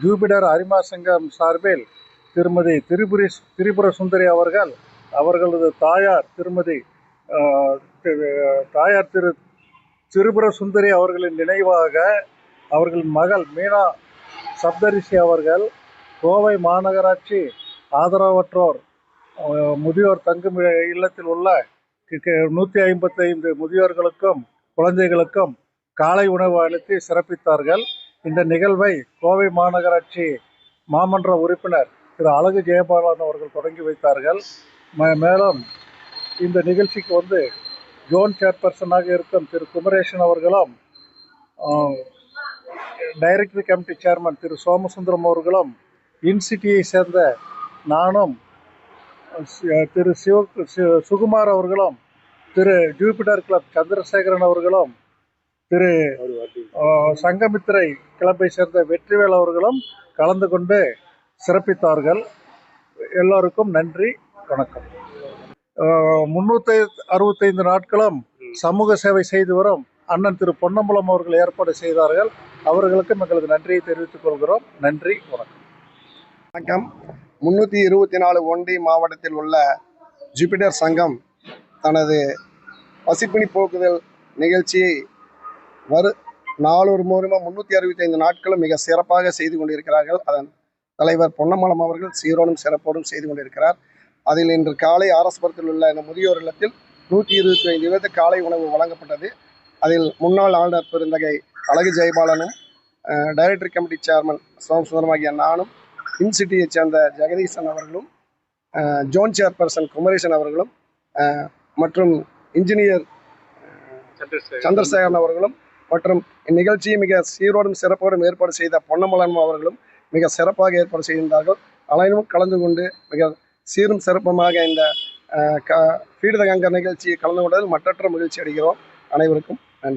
Jupiter அரிமா சங்கம் சார்பில் திருமதி திரிபுரி திரிபுர சுந்தரி அவர்கள் அவர்களது தாயார் திருமதி தாயார் திரு திரிபுர சுந்தரி அவர்களின் நினைவாக அவர்களின் மகள் மீனா சப்தரிஷி அவர்கள் கோவை மாநகராட்சி ஆதரவற்றோர் முதியோர் தங்கும் இல்லத்தில் உள்ள நூற்றி ஐம்பத்தைந்து முதியோர்களுக்கும் குழந்தைகளுக்கும் காலை உணவு அளித்து சிறப்பித்தார்கள். இந்த நிகழ்வை கோவை மாநகராட்சி மாமன்ற உறுப்பினர் திரு அழகு ஜெயபாலன் அவர்கள் தொடங்கி வைத்தார்கள். மே- மேலும் இந்த நிகழ்ச்சிக்கு வந்து ஜோன் சேர்பர்சனாக இருக்கும் திரு குமரேசன் அவர்களும் directory committee chairman Thiru Somasundaram அவர்களும் இன்சிட்டியை சேர்ந்த நானும் சி- திரு சிவ சுகுமார் அவர்களும் திரு ஜூபிட்டர் கிளப் சந்திரசேகரன் அவர்களும் திரு சங்கமித்திரை கிளப்பை சேர்ந்த வெற்றிவேல் அவர்களும் கலந்து கொண்டு சிறப்பித்தார்கள். எல்லோருக்கும் நன்றி வணக்கம். முன்னூற்றி அறுபத்தைந்து நாட்களும் சமூக சேவை செய்து வரும் அண்ணன் திரு பொன்னம்பலம் அவர்கள் ஏற்பாடு செய்தார்கள். அவர்களுக்கும் எங்களது நன்றியை தெரிவித்துக் கொள்கிறோம். நன்றி வணக்கம். வணக்கம். முன்னூற்றி இருபத்தி நாலு ஒண்டி மாவட்டத்தில் உள்ள ஜூபிட்டர் சங்கம் தனது பசிப்பினி போக்குதல் நிகழ்ச்சியை வரு நாளொரு மூலமாக முன்னூற்றி அறுபத்தைந்து நாட்களும் மிக சிறப்பாக செய்து கொண்டிருக்கிறார்கள். அதன் தலைவர் பொன்னமலம் அவர்கள் சீரோடும் சிறப்போடும் செய்து கொண்டிருக்கிறார். அதில் இன்று காலை ஆரஸ்புரத்தில் உள்ள இந்த முதியோர் இல்லத்தில் நூற்றி இருபத்தி ஐந்து பேருக்கு காலை உணவு வழங்கப்பட்டது. அதில் முன்னாள் ஆளுநர் பெருந்தகை அழகு ஜெயபாலனும் டைரக்டரி கமிட்டி சேர்மன் சோமசுந்தரமாகிய நானும் இன்சிட்டியைச் சேர்ந்த ஜெகதீசன் அவர்களும் ஜோன் சேர்பர்சன் குமரேசன் அவர்களும் மற்றும் இன்ஜினியர் சந்திரசேகரன் அவர்களும் மற்றும் இந்நிகழ்ச்சியை மிக சீரோடும் சிறப்போடும் ஏற்பாடு செய்த பொன்னமலன் அவர்களும் மிக சிறப்பாக ஏற்பாடு செய்திருந்தார்கள். அனைவரும் கலந்து கொண்டு மிக சீரும் சிறப்புமாக இந்த க ஃபீடு கங்கர் நிகழ்ச்சியை கலந்து கொண்டதில் மற்றற்ற மகிழ்ச்சி அடைகிறோம். அனைவருக்கும் நன்றி.